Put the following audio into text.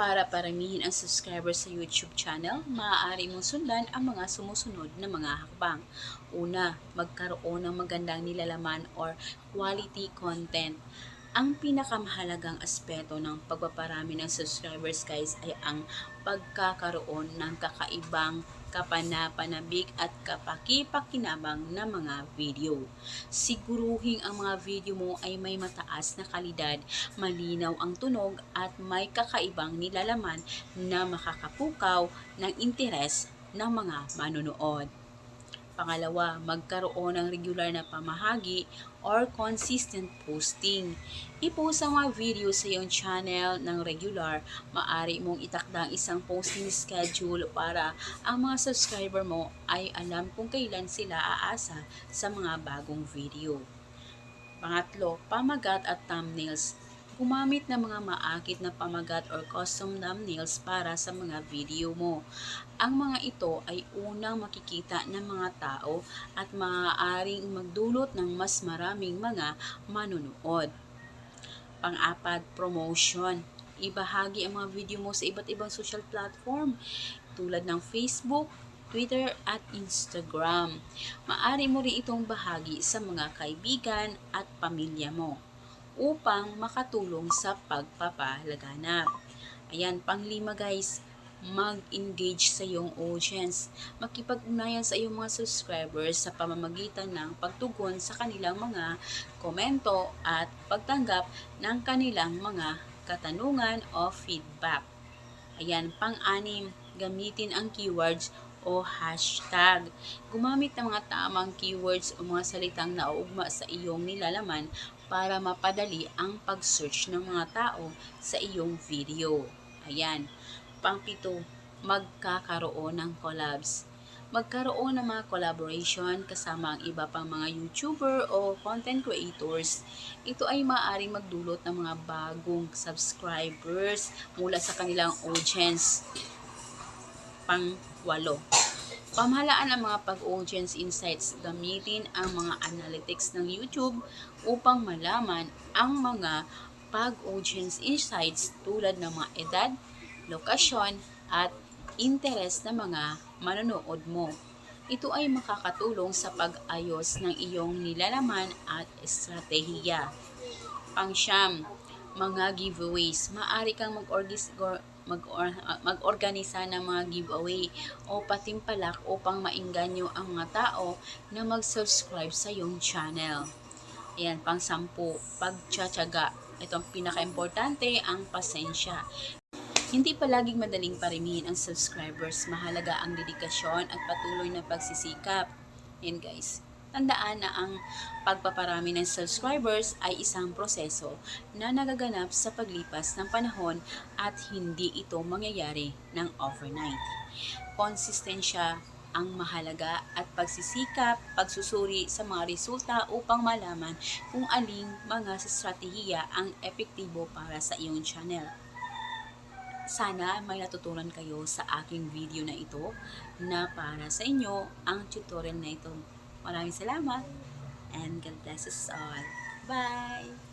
Para paramihin ang subscribers sa YouTube channel, maaari mong sundan ang mga sumusunod na mga hakbang. Una, magkaroon ng magandang nilalaman or quality content. Ang pinakamahalagang aspeto ng pagpaparami ng subscribers guys ay ang pagkakaroon ng kakaibang kapanapanabik at kapakipakinabang na mga video. Siguruhin ang mga video mo ay may mataas na kalidad, malinaw ang tunog at may kakaibang nilalaman na makakapukaw ng interes ng mga manonood. Pangalawa, magkaroon ng regular na pamahagi or consistent posting. I-post ang mga video sa iyong channel ng regular. Maari mong itakda ang isang posting schedule para ang mga subscriber mo ay alam kung kailan sila aasa sa mga bagong video. Pangatlo, pamagat at thumbnails. Gumamit ng mga maakit na pamagat or custom thumbnails para sa mga video mo. Ang mga ito ay unang makikita ng mga tao at maaaring magdulot ng mas maraming mga manunood. Pang-apat, promotion. Ibahagi ang mga video mo sa iba't ibang social platform tulad ng Facebook, Twitter at Instagram. Maari mo rin itong bahagi sa mga kaibigan at pamilya mo upang makatulong sa pagpapalaganap. Ayan, panglima guys, mag-engage sa iyong audience. Makipag-ugnayan sa iyong mga subscribers sa pamamagitan ng pagtugon sa kanilang mga komento at pagtanggap ng kanilang mga katanungan o feedback. Ayan, pang-anim, gamitin ang keywords o hashtag. Gumamit ng mga tamang keywords o mga salitang nauugma sa iyong nilalaman para mapadali ang pag-search ng mga tao sa iyong video. Ayan. Pangpito, magkakaroon ng collabs. Magkaroon ng mga collaboration kasama ang iba pang mga YouTuber o content creators. Ito ay maaaring magdulot ng mga bagong subscribers mula sa kanilang audience. Pang-walo, Pamahalaan ang mga pag-audience insights gamitin ang mga analytics ng YouTube upang malaman ang mga pag-audience insights tulad ng mga edad, lokasyon, at interes ng mga manonood mo. Ito ay makakatulong sa pag-ayos ng iyong nilalaman at estratehiya. Pangsyam, mga giveaways. Maaari kang mag-organize mag mag-organisa ng mga giveaway o patimpalak upang mainganyo ang mga tao na mag-subscribe sa iyong channel. Ayan, pang sampu, pagtsatsaga. Ito ang pinaka-importante, ang pasensya. Hindi palaging madaling parimihin ang subscribers. Mahalaga ang dedikasyon at patuloy na pagsisikap. Yan guys. Tandaan na ang pagpaparami ng subscribers ay isang proseso na nagaganap sa paglipas ng panahon at hindi ito mangyayari ng overnight. Konsistensya ang mahalaga at pagsisikap, pagsusuri sa mga resulta upang malaman kung aling mga strategiya ang epektibo para sa iyong channel. Sana may natutunan kayo sa aking video na ito na para sa inyo ang tutorial na ito. Maraming salamat and God bless us all. Bye!